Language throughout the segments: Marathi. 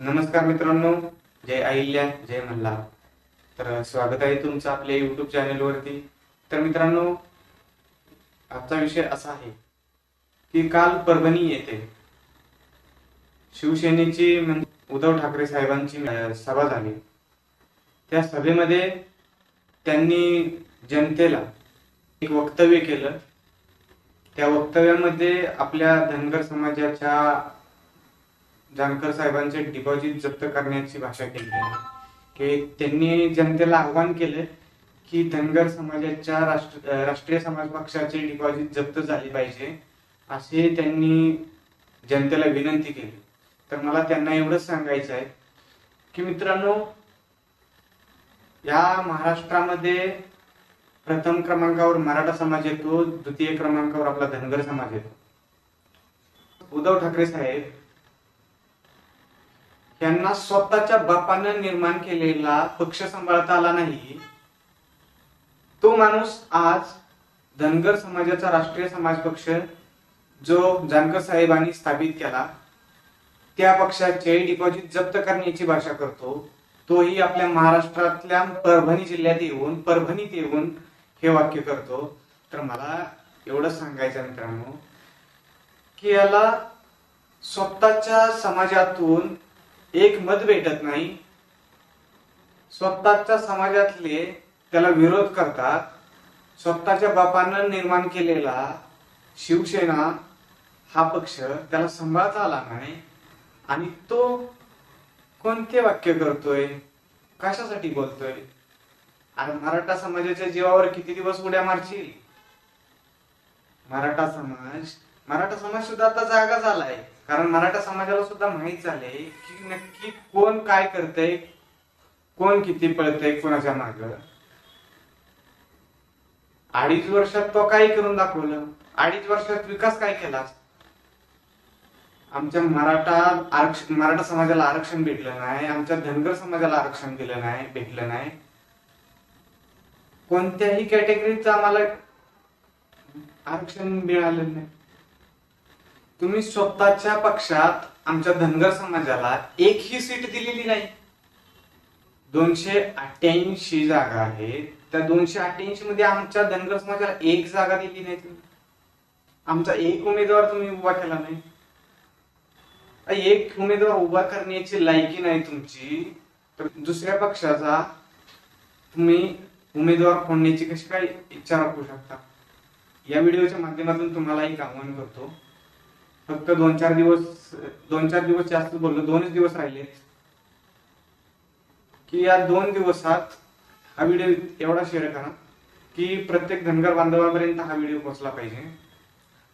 नमस्कार मित्रांनो जय अहिल्या जय मल्हार. तर स्वागत आहे तुमचं आपल्या युट्यूब चॅनलवरती तर मित्रांनो आजचा विषय असा आहे की काल परभणी येथे शिवसेनेची उद्धव ठाकरे साहेबांची सभा झाली. त्या सभेमध्ये त्यांनी जनतेला एक वक्तव्य केलं. त्या वक्तव्यामध्ये आपल्या धनगर समाजाच्या जानकर साहेबांचे डिपॉझिट जप्त करण्याची भाषा केली आहे. की त्यांनी जनतेला आव्हान केलं की धनगर समाजाच्या राष्ट्र राष्ट्रीय समाज पक्षाचे डिपॉझिट जप्त झाले पाहिजे असे त्यांनी जनतेला विनंती केली. तर मला त्यांना एवढंच सांगायचं आहे की मित्रांनो या महाराष्ट्रामध्ये प्रथम क्रमांकावर मराठा समाज येतो द्वितीय क्रमांकावर आपला धनगर समाज येतो. उद्धव ठाकरे साहेब त्यांना स्वतःच्या बापानं निर्माण केलेला पक्ष सांभाळता आला नाही. तो माणूस आज धनगर समाजाचा राष्ट्रीय समाज पक्ष जो जानकर साहेबांनी स्थापित केला त्या पक्षाचे डिपॉझिट जप्त करण्याची भाषा करतो. तोही आपल्या महाराष्ट्रातल्या परभणी जिल्ह्यात येऊन परभणीत येऊन हे वाक्य करतो. तर मला एवढं सांगायचं मित्रांनो की याला स्वतःच्या समाजातून एक मत भेटत नाही. स्वतःच्या समाजातले त्याला विरोध करतात. स्वतःच्या बापानं निर्माण केलेला शिवसेना हा पक्ष त्याला सांभाळता आला नाही आणि तो कोणते वाक्य करतोय? कशासाठी बोलतोय? आणि मराठा समाजाच्या जीवावर किती दिवस उड्या मारशील? मराठा समाज मराठा समाज सुद्धा आता जागा झालाय. कारण मराठा समाजाला सुद्धा माहीत झाले की नक्की कोण काय करतय कोण किती पळतय कोणाच्या माग. अडीच वर्षात तो काय करून दाखवलं. अडीच वर्षात विकास काय केला? आमच्या मराठा आरक्षण मराठा समाजाला आरक्षण भेटलं नाही आमच्या धनगर समाजाला आरक्षण दिलं नाही भेटलं नाही. कोणत्याही कॅटेगरीचं आम्हाला आरक्षण मिळालं नाही. तुम्ही स्वतःच्या पक्षात आमच्या धनगर समाजाला एकही सीट दिलेली नाही. दोनशे अठ्ठ्याऐंशी जागा आहेत. त्या दोनशे अठ्ठ्याऐंशी मध्ये आमच्या धनगर समाजाला एक जागा दिली नाही तुम्ही. आमचा एक उमेदवार तुम्ही उभा केला नाही. एक उमेदवार उभा करण्याची लायकी नाही तुमची. तर दुसऱ्या पक्षाचा तुम्ही उमेदवार फोडण्याची कशी काय इच्छा राखू शकता? या व्हिडिओच्या माध्यमातून तुम्हाला एक आव्हान करतो. फक्त दोन चार दिवस दोन चार दिवस जास्त बोललो दोनच दिवस राहिले. की या दोन दिवसात हा व्हिडिओ एवढा शेअर करा की प्रत्येक धनगर बांधवापर्यंत हा व्हिडिओ पोहोचला पाहिजे.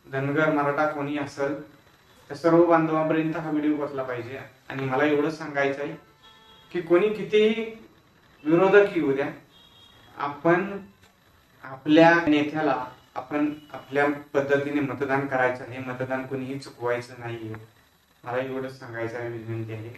धनगर मराठा कोणी असेल त्या सर्व बांधवांपर्यंत हा व्हिडिओ पोहोचला पाहिजे. आणि मला एवढं सांगायचं आहे की कोणी कितीही विरोधक येऊ द्या आपण आपल्या नेत्याला आपण आपल्या पद्धतीने मतदान करायचं आहे मतदान कोणीही चुकवायचं नाहीये. मला एवढंच सांगायचं आहे विनंती आहे.